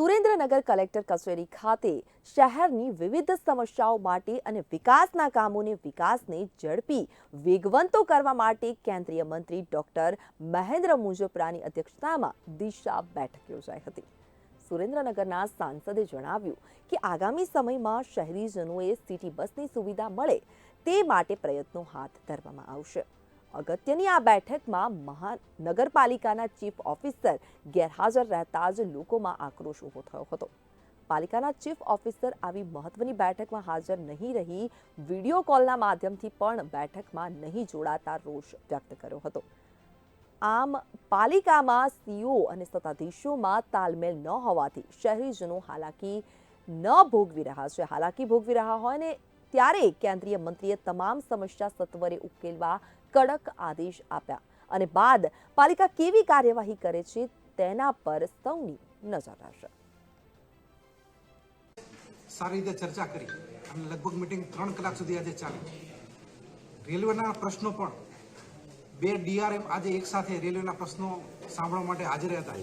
Surendranagar collector કચેરી ખાતે શહેરની વિવિધ સમસ્યાઓ માટે અને વિકાસના કામોને વિકાસને ઝડપી વેગવંતો કરવા માટે કેન્દ્રીય મંત્રી ડોક્ટર મહેન્દ્ર મુંજપરાની અધ્યક્ષતામાં દિશા બેઠક યોજાઈ હતી. સુરેન્દ્રનગરના સાંસદે જણાવ્યું કે આગામી સમયમાં શહેરીજનોએ સિટી બસની સુવિધા મળે તે માટે પ્રયત્નો હાથ ધરવામાં આવશે. અગત્યની આ બેઠકમાં મહાનગરપાલિકાના ચીફ ઓફિસર ગેરહાજર રહેતા જ લોકોમાં આક્રોશ ઊભો થયો હતો. પાલિકાના ચીફ ઓફિસર આવી મહત્વની બેઠકમાં હાજર નહીં રહી વીડિયો કોલના માધ્યમથી પણ બેઠકમાં નહીં જોડાતા રોષ વ્યક્ત કર્યો હતો. આમ પાલિકામાં સીઓ અને સત્તાધીશોમાં તાલમેલ ન હોવાથી શહેરીજનો હાલાકી ન ભોગવી રહ્યા છે. હાલાકી ભોગવી રહ્યા હોય ને ત્યારે કેન્દ્રીય મંત્રીએ તમામ સમસ્યા સત્વરે ઉકેલવા કડક આદેશ આપ્યા અને બાદ પાલિકા કેવી કાર્યવાહી કરે છે તેના પર સૌની નજર રહેશે. સારી રીતે ચર્ચા કરી. અને લગભગ મિટિંગ ત્રણ કલાક સુધી આજે ચાલી. રેલવેના પ્રશ્નો પણ બે ડીઆરએમ આજે એક સાથે રેલવેના પ્રશ્નો સાંભળવા માટે હાજર હતા.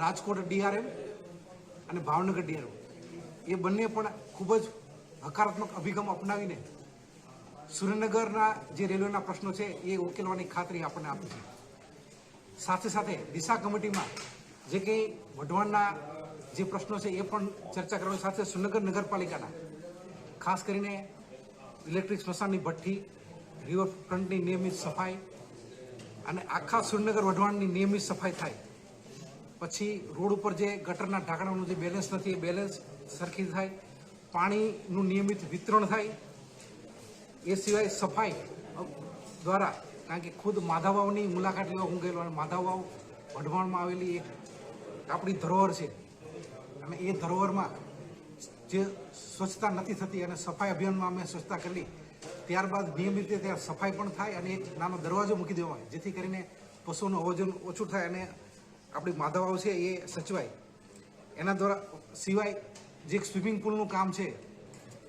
રાજકોટ ડીઆરએમ અને ભાવનગર ડીઆરએમ. એ બંને પણ ખૂબ જ હકારાત્મક અભિગમ અપનાવીને સુરેન્દ્રનગરના જે રેલવેના પ્રશ્નો છે એ ઉકેલવાની ખાતરી આપણને આપી છે. સાથે સાથે દિશા કમિટીમાં જે કંઈ વઢવાણના જે પ્રશ્નો છે એ પણ ચર્ચા કરવાની, સાથે સુરનગર નગરપાલિકાના, ખાસ કરીને ઇલેક્ટ્રિક સ્મશાનની ભઠ્ઠી, રિવરફ્રન્ટની નિયમિત સફાઈ અને આખા સુરનગર વઢવાણની નિયમિત સફાઈ થાય. પછી રોડ ઉપર જે ગટરના ઢાંકણાનું જે બેલેન્સ નથી એ બેલેન્સ સરખી થાય. પાણીનું નિયમિત વિતરણ થાય. એ સિવાય સફાઈ દ્વારા, કારણ કે ખુદ માધાવાવની મુલાકાત લેવા હું ગયેલો અને માધાવાવ વઢવાણમાં આવેલી એક આપણી ધરોહર છે. અને એ ધરોહરમાં જે સ્વચ્છતા નથી થતી અને સફાઈ અભિયાનમાં અમે સ્વચ્છતા કરી, ત્યારબાદ નિયમિત રીતે ત્યાં સફાઈ પણ થાય અને એક નાનો દરવાજો મૂકી દેવામાં જેથી કરીને પશુઓનું વજન ઓછું થાય અને આપણી માધવાઓ છે એ સચવાય. એના દ્વારા સિવાય જે સ્વિમિંગ પુલનું કામ છે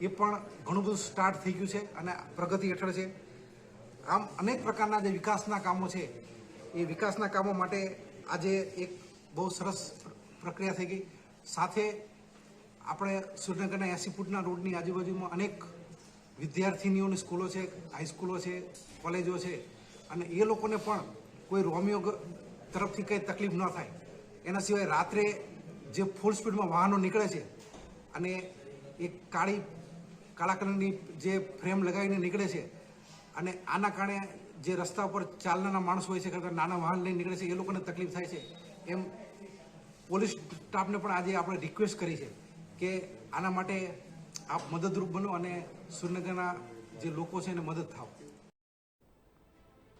એ પણ ઘણું બધું સ્ટાર્ટ થઈ ગયું છે અને પ્રગતિ હેઠળ છે. આમ અનેક પ્રકારના જે વિકાસના કામો છે, એ વિકાસના કામો માટે આજે એક બહુ સરસ પ્રક્રિયા થઈ ગઈ. સાથે આપણે સુરેન્દ્રનગરના એસી ફૂટના રોડની આજુબાજુમાં અનેક વિદ્યાર્થીનીઓની સ્કૂલો છે હાઈસ્કૂલો છે, કોલેજો છે અને એ લોકોને પણ કોઈ રોમિયો તરફથી કંઈ તકલીફ ન થાય. એના સિવાય રાત્રે જે ફૂલ સ્પીડમાં વાહનો નીકળે છે અને એક કાળી કાળા કલરની જે ફ્રેમ લગાવીને નીકળે છે અને આના કારણે જે રસ્તા ઉપર ચાલનારા માણસો હોય છે કરતા નાના વાહન લઈને નીકળે છે, એ લોકોને તકલીફ થાય છે. એમ પોલીસ સ્ટાફને પણ આજે આપણે રિક્વેસ્ટ કરી છે કે આના માટે આપ મદદરૂપ બનો અને સુરનગરના જે લોકો છે એને મદદ થાવ.